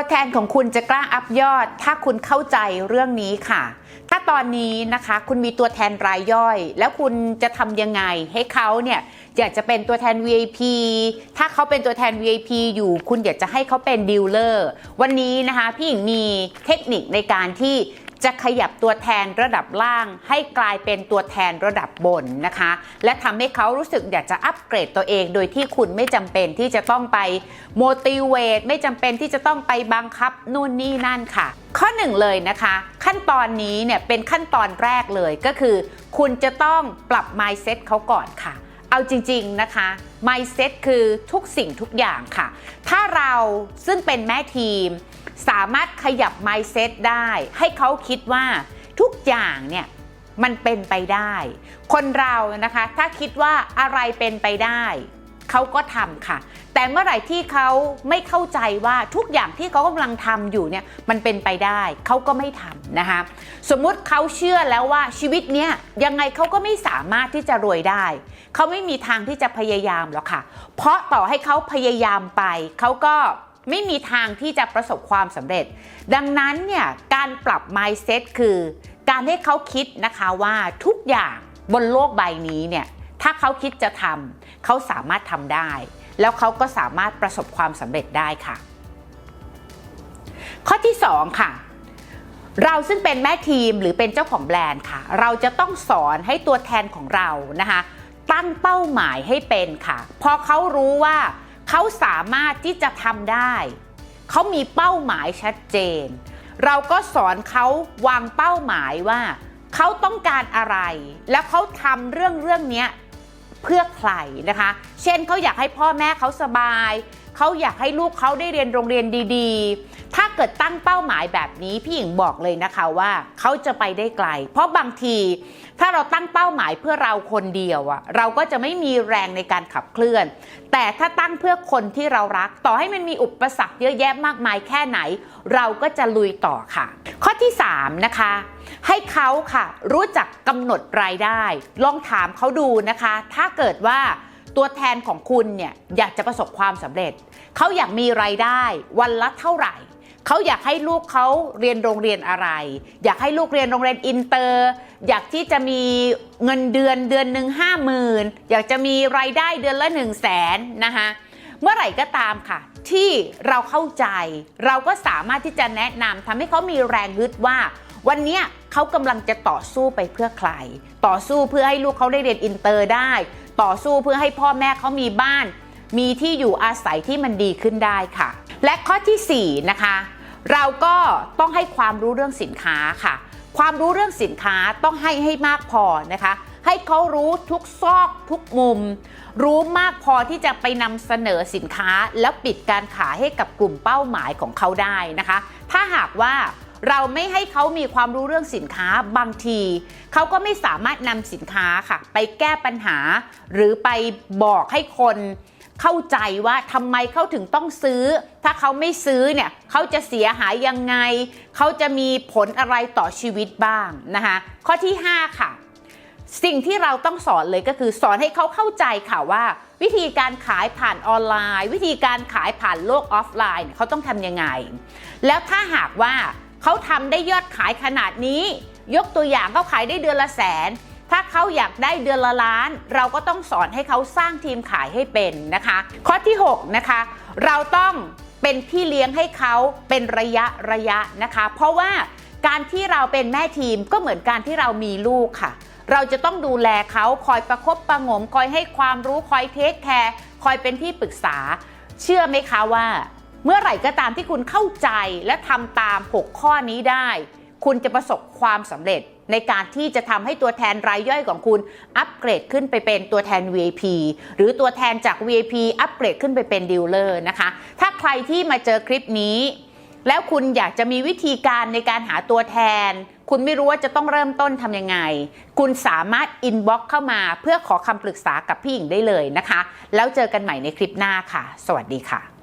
ตัวแทนของคุณจะกล้าอัพยอด ถ้าคุณเข้าใจเรื่องนี้ค่ะ ถ้าตอนนี้นะคะคุณมีตัวแทนรายย่อย แล้วคุณจะทำยังไงให้เขาเนี่ยอยากจะเป็นตัวแทน VIP ถ้าเขาเป็นตัวแทน VIP อยู่คุณอยากจะให้เขาเป็นดีลเลอร์ วันนี้นะคะพี่หญิงมีเทคนิคในการที่ จะขยับตัวแทนระดับล่าง ให้กลายเป็นตัวแทนระดับบนนะคะ และทำให้เขารู้สึกอยากจะอัปเกรดตัวเอง โดยที่คุณไม่จำเป็นที่จะต้องไป motivate ไม่จำเป็นที่จะต้องไปบังคับนู่นนี่นั่นค่ะ ข้อหนึ่งเลยนะคะ ขั้นตอนนี้เนี่ยเป็นขั้นตอนแรกเลยก็คือ คุณจะต้องปรับ mindset เขาก่อนค่ะเอาจริง ๆ นะคะ mindset คือทุกสิ่งทุกอย่างค่ะ ถ้าเราซึ่งเป็นแม่ทีม สามารถขยับ mindset ได้ ให้เขาคิดว่าทุกอย่างเนี่ยมันเป็นไปได้ คนเรานะคะถ้าคิดว่าอะไรเป็นไปได้เขาก็ทำค่ะ แต่เมื่อไหร่ที่เขาไม่เข้าใจว่าทุกอย่างที่เขากำลังทำอยู่เนี่ยมันเป็นไปได้เขาก็ไม่ทำนะคะสมมุติเขาเชื่อแล้วว่าชีวิตเนี้ยยังไงเขาก็ไม่สามารถที่จะรวยได้เขาไม่มีทางที่จะพยายามหรอกค่ะ เพราะต่อให้เขาพยายามไปเขาก็ ไม่มีทางที่จะประสบความสำเร็จ ดังนั้นเนี่ยการปรับ mindset คือ การให้เขาคิดนะคะว่าทุกอย่างบนโลกใบนี้เนี่ยถ้าเขาคิดจะทำเขาสามารถทำได้ แล้วเขาก็สามารถประสบความสำเร็จได้ค่ะ ข้อที่ 2 ค่ะเราซึ่งเป็นแม่ทีมหรือเป็นเจ้าของแบรนด์ค่ะ เราจะต้องสอนให้ตัวแทนของเรานะคะ ตั้งเป้าหมายให้เป็นค่ะ พอเขารู้ว่า เขาสามารถที่จะทำได้ เขามีเป้าหมายชัดเจน เราก็สอนเขาวางเป้าหมายว่า เขาต้องการอะไร แล้วเขาทำเรื่องเรื่องนี้เพื่อใครนะคะ เช่นเขาอยากให้พ่อแม่เขาสบาย เขาอยากให้ลูกเขาได้เรียนโรงเรียนดีๆ ถ้าเกิดตั้งเป้าหมายแบบนี้พี่หญิงบอกเลยนะคะว่าเขาจะไปได้ไกล เพราะบางทีถ้าเราตั้งเป้าหมายเพื่อเราคนเดียวอะเราก็จะไม่มีแรงในการขับเคลื่อน แต่ถ้าตั้งเพื่อคนที่เรารัก ต่อให้มันมีอุปสรรคเยอะแยะมากมายแค่ไหน เราก็จะลุยต่อค่ะ ข้อที่ 3 นะคะ ให้เขาค่ะ รู้จักกำหนดรายได้ ลองถามเขาดูนะคะ ถ้าเกิดว่าตัวแทนของคุณเนี่ยอยากจะประสบความสำเร็จ เขาอยากมีรายได้วันละเท่าไหร่ เขาอยากให้ลูกเขาเรียนโรงเรียนอะไร อยากให้ลูกเรียนโรงเรียนอินเตอร์ อยากที่จะมีเงินเดือนเดือนหนึ่งห้าหมื่นอยากจะมีรายได้เดือนละหนึ่งแสนนะคะเมื่อไหร่ก็ตามค่ะ ที่เราเข้าใจ เราก็สามารถที่จะแนะนำทำให้เขามีแรงฮึดว่า วันนี้เขากำลังจะต่อสู้ไปเพื่อใคร ต่อสู้เพื่อให้ลูกเขาได้เรียนอินเตอร์ได้ ต่อสู้เพื่อให้พ่อแม่เขามีบ้าน มีที่อยู่อาศัยที่มันดีขึ้นได้ค่ะ และข้อทีสี่ 4 นะคะ เราก็ต้องให้ความรู้เรื่องสินค้าค่ะ ความรู้เรื่องสินค้าต้องให้ให้มากพอนะคะ ให้เขารู้ทุกซอกทุกมุม รู้มากพอที่จะไปนำเสนอสินค้า แล้วปิดการขายให้กับกลุ่มเป้าหมายของเขาได้นะคะ ถ้าหากว่าเราไม่ให้เขามีความรู้เรื่องสินค้าบางที เขาก็ไม่สามารถนำสินค้าค่ะ ไปแก้ปัญหา หรือไปบอกให้คน เข้าใจว่าทำไมเขาถึงต้องซื้อ ถ้าเขาไม่ซื้อเนี่ยเขาจะเสียหายยังไง เขาจะมีผลอะไรต่อชีวิตบ้างนะคะข้อที่ 5 ค่ะ สิ่งที่เราต้องสอนเลยก็คือสอนให้เขาเข้าใจค่ะว่า วิธีการขายผ่านออนไลน์ วิธีการขายผ่านโลกออฟไลน์เนี่ยเขาต้องทำยังไง แล้วถ้าหากว่าเขาทำได้ยอดขายขนาดนี้ ยกตัวอย่างเขาขายได้เดือนละแสน ถ้าเขาอยากได้เดือนละล้าน เราก็ต้องสอนให้เขาสร้างทีมขายให้เป็นนะคะ ข้อที่ 6 นะคะ เราต้องเป็นพี่เลี้ยงให้เขาเป็นระยะระยะนะคะ เพราะว่าการที่เราเป็นแม่ทีมก็เหมือนการที่เรามีลูกค่ะ เราจะต้องดูแลเขาคอยประคบประงม คอยให้ความรู้คอยเทคแคร์คอยเป็นที่ปรึกษา เชื่อไหมคะว่า เมื่อไหร่ก็ตามที่คุณเข้าใจและทำตาม 6 ข้อนี้ได้ คุณจะประสบความสำเร็จในการที่จะทำให้ตัวแทนรายย่อยของคุณ อัปเกรดขึ้นไปเป็นตัวแทน VIP หรือตัวแทนจาก VIP อัปเกรดขึ้นไปเป็นดีลเลอร์นะคะ ถ้าใครที่มาเจอคลิปนี้ แล้วคุณอยากจะมีวิธีการในการหาตัวแทน คุณไม่รู้ว่าจะต้องเริ่มต้นทำยังไง คุณสามารถอินบ็อกเข้ามาเพื่อขอคำปรึกษากับพี่หญิงได้เลยนะคะ แล้วเจอกันใหม่ในคลิปหน้าค่ะ สวัสดีค่ะ